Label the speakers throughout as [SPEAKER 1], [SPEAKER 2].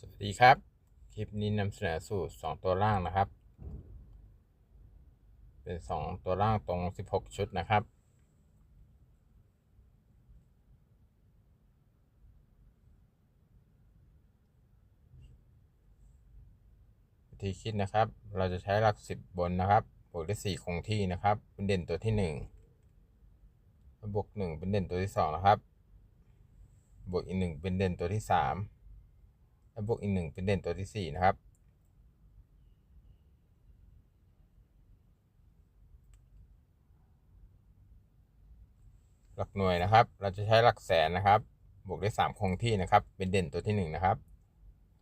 [SPEAKER 1] สวัสดีครับ คลิปนี้นำเสนอสูตร 2 ตัวล่างนะครับ เป็น 2 ตัวล่างตรง 16 ชุดนะครับ วิธีคิดนะครับ เราจะใช้หลัก 10 บนนะครับบวกด้วย4คงที่นะครับเป็นเด่นตัวที่ 1 บวก 1 เป็นเด่นตัวที่ 2 นะครับ บวกอีก 1 เป็นเด่นตัวที่ 3 และบวกอีก1เป็นเด่นตัวที่4นะครับ หลักหน่วยนะครับ เราจะใช้หลักแสนนะครับ บวกด้วย3คงที่นะครับ เป็นเด่นตัวที่1นะครับ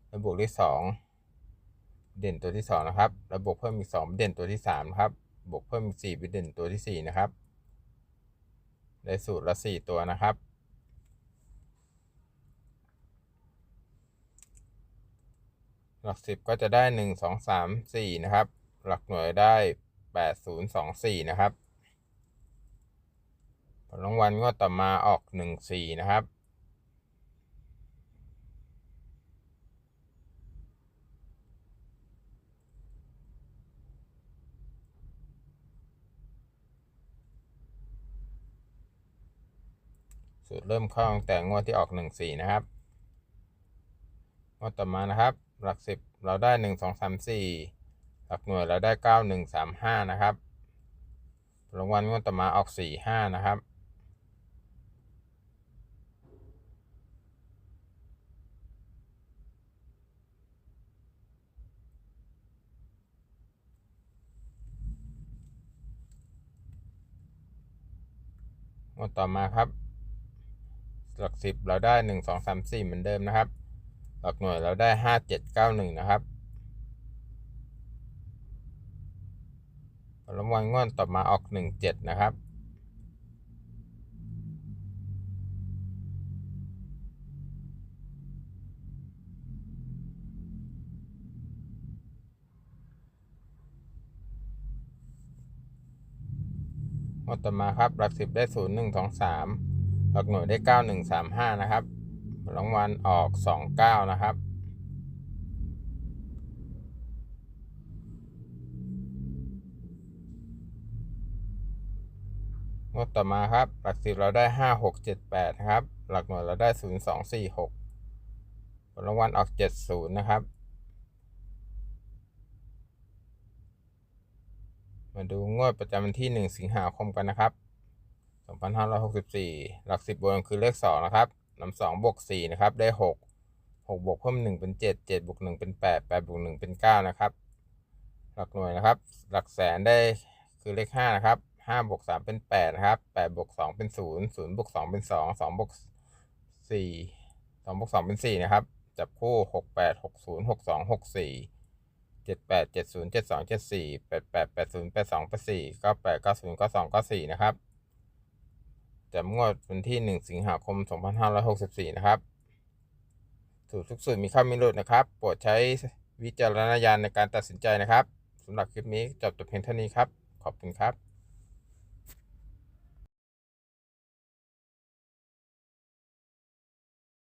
[SPEAKER 1] แล้วบวกด้วย2เด่นตัวที่2นะครับ แล้วบวกเพิ่มอีก2เป็นเด่นตัวที่3นะครับ บวกเพิ่มอีก4เป็นเด่นตัวที่4นะครับได้สูตรละ4ตัวนะครับ หลักสิบก็จะได้หนึ่งสองสามสี่นะครับ หลักหน่วยได้แปดศูนย์สองสี่นะครับ ผลรางวัลงวดต่อมาออกหนึ่งสี่นะครับ สูตรเริ่มเข้าตั้งแต่งวดที่ออกหนึ่งสี่นะครับงวดต่อมานะครับ หลักสิบเราได้หนึ่งสองสามสี่หลักหน่วยเราได้เก้าหนึ่งสามห้านะครับรางวัลงวดต่อมาออกสี่ห้านะครับงวดต่อมาครับ หลักสิบเราได้หนึ่งสองสามสี่เหมือนเดิมนะครับ หลักหน่วยเราได้ห้าเจ็ดเก้าหนึ่งนะครับลรางวัลงวดต่อมาออกหนึ่งเจ็ดนะครับงวดต่อมาครับ หลักสิบได้ศูนย์หนึ่งสองสามหลักหน่วยได้เก้าหนึ่งสามห้านะครับ รางวัลออกสองเก้านะครับ งวดต่อมาครับ หลักสิบเราได้ห้าหกเจ็ดแปดครับ หลักหน่วยเราได้ศูนย์สองสี่หกรางวัลออกเจ็ดศูนย์นะครับ มาดูงวดประจำวันที่หนึ่งสิงหาคมกันนะครับสองพันห้าร้อยหกสิบสี่หลักสิบบนคือเลขสองนะครับ นำสองบวกสี่นะครับ ได้หกหกบวกเพิ่มหนึ่งเป็นเจ็ดเจ็ดบวกหนึ่งเป็นแปดแปดบวกหนึ่งเป็นเก้านะครับ หลักหน่วยนะครับ หลักแสนได้คือเลขห้านะครับห้าบวกสามเป็นแปดนะครับแปดบวกสองเป็นศูนย์ศูนย์บวกสองเป็นสองสองบวกสี่สองบวกสองเป็นสี่นะครับ จับคู่หกแปดหกศูนย์หกสองหกสี่เจ็ดแปดเจ็ดศูนย์เจ็ดสองเจ็ดสี่แปดแปดแปดศูนย์แปดสองแปดสี่เก้าแปดเก้าศูนย์เก้าสองเก้าสี่นะครับ จำงวดวันที่ 1 สิงหาคม 2564 นะครับ สูตรทุกสูตรมีข้ามีหลุดนะครับ โปรดใช้วิจารณญาณในการตัดสินใจนะครับสำหรับคลิปนี้จบแต่เพียงเท่านี้ครับ ขอบคุณครับ